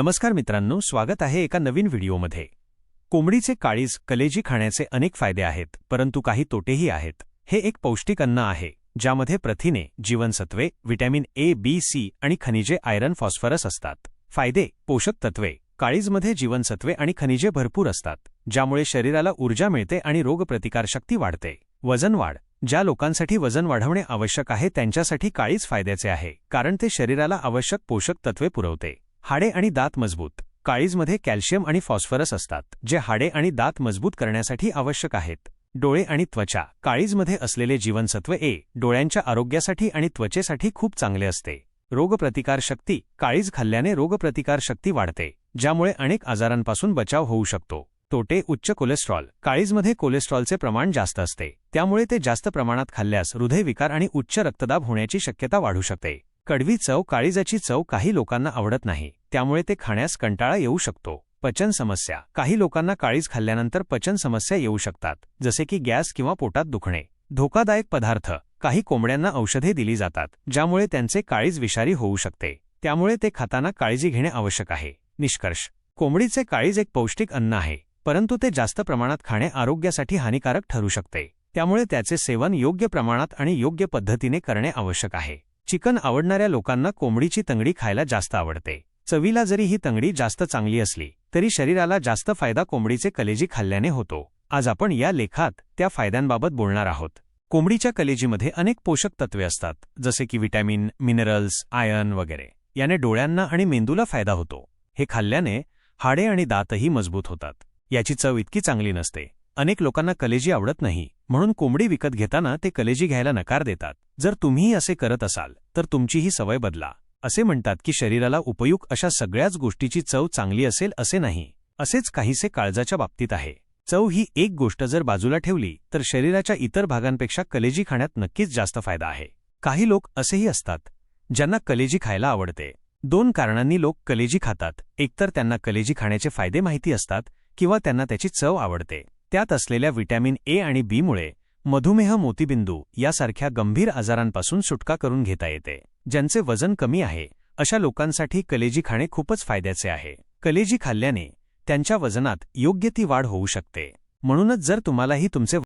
नमस्कार मित्रांनो स्वागत आहे एका नवीन व्हिडिओमध्ये. कोंबडीचे काळीज कलेजी खाण्याचे अनेक फायदे आहेत परंतु काही तोटेही आहेत. हे एक पौष्टिक अन्न आहे ज्यामध्ये प्रथिने जीवनसत्वे व्हिटॅमिन ए बी सी आणि खनिजे आयरन फॉस्फरस असतात. फायदे पोषक तत्वे काळीजमध्ये जीवनसत्वे आणि खनिजे भरपूर असतात ज्यामुळे शरीराला ऊर्जा मिळते आणि रोगप्रतिकारशक्ती वाढते. वजन वाढ. ज्या लोकांसाठी वजन वाढवणे आवश्यक आहे त्यांच्यासाठी काळीज फायद्याचे आहे कारण ते शरीराला आवश्यक पोषक तत्वे पुरवते. हाडे आणि दात मजबूत. काळीजमध्ये कॅल्शियम आणि फॉस्फरस असतात जे हाडे आणि दात मजबूत करण्यासाठी आवश्यक आहेत. डोळे आणि त्वचा. काळीजमध्ये असलेले जीवनसत्व ए डोळ्यांच्या आरोग्यासाठी आणि त्वचेसाठी खूप चांगले असते. रोगप्रतिकारशक्ती काळीज खाल्ल्याने रोगप्रतिकारशक्ती वाढते ज्यामुळे अनेक आजारांपासून बचाव होऊ शकतो. तोटे उच्च कोलेस्ट्रॉल. काळीजमध्ये कोलेस्ट्रॉलचे प्रमाण जास्त असते त्यामुळे ते जास्त प्रमाणात खाल्ल्यास हृदयविकार आणि उच्च रक्तदाब होण्याची शक्यता वाढू शकते. कडवी चव काळीजाची चव काही लोकांना आवडत नाही. त्यामुळे ते खाण्यास कंटाळा येऊ शकतो. पचन समस्या. काही लोकांना काळीज खाल्ल्यानंतर पचन समस्या येऊ शकतात जसे की गॅस किंवा पोटात दुखणे. धोकादायक पदार्थ. काही कोंबड्यांना औषधे दिली जातात ज्यामुळे त्यांचे काळीज विषारी होऊ शकते. त्यामुळे ते खाताना काळजी घेणे आवश्यक आहे. निष्कर्ष. कोंबडीचे काळीज एक पौष्टिक अन्न आहे परंतु ते जास्त प्रमाणात खाणे आरोग्यासाठी हानिकारक ठरू शकते. त्यामुळे त्याचे सेवन योग्य प्रमाणात आणि योग्य पद्धतीने करणे आवश्यक आहे. चिकन आवडणाऱ्या लोकांना कोंबडीची तंगडी खायला जास्त आवडते. चवीला जरी ही तंगडी जास्त चांगली असली तरी शरीराला जास्त फायदा कोंबडीचे कलेजी खाल्ल्याने होतो. आज आपण या लेखात त्या फायद्यांबाबत बोलणार आहोत. कोंबडीच्या कलेजीमध्ये अनेक पोषक तत्वे असतात जसे की विटॅमिन मिनरल्स आयर्न वगैरे. याने डोळ्यांना आणि मेंदूला फायदा होतो. हे खाल्ल्याने हाडे आणि दातही मजबूत होतात. याची चव इतकी चांगली नसते. अनेक लोकांना कलेजी आवडत नाही. म्हणून कोंबडी विकत घेताना ते कलेजी घ्यायला नकार देतात. जर तुम्हीही असे करत असाल तर तुमचीही सवय बदला. असे म्हणतात की शरीराला उपयुक्त अशा सगळ्याच गोष्टीची चव चांगली असेल असे नाही. असेच काहीसे काळजाच्या बाबतीत आहे. चव ही एक गोष्ट जर बाजूला ठेवली तर शरीराच्या इतर भागांपेक्षा कलेजी खाण्यात नक्कीच जास्त फायदा आहे. काही लोक असेही असतात ज्यांना कलेजी खायला आवडते. दोन कारणांनी लोक कलेजी खातात. एकतर त्यांना कलेजी खाण्याचे फायदे माहिती असतात किंवा त्यांना त्याची चव आवडते. त्यात असलेल्या व्हिटॅमिन ए आणि बीमुळे मधुमेह मोतीबिंदू यासारख्या गंभीर आजारांपासून सुटका करून घेता येते ज्यांचे वजन कमी आहे. अशा लोकांसाठी कलेजी खाणे खूपच फायद्याचे आहे. कलेजी खाल्ल्याने त्यांच्या वजनात योग्य ती वाढ होऊ शकते. म्हणूनच जर तुम्हालाही तुमचे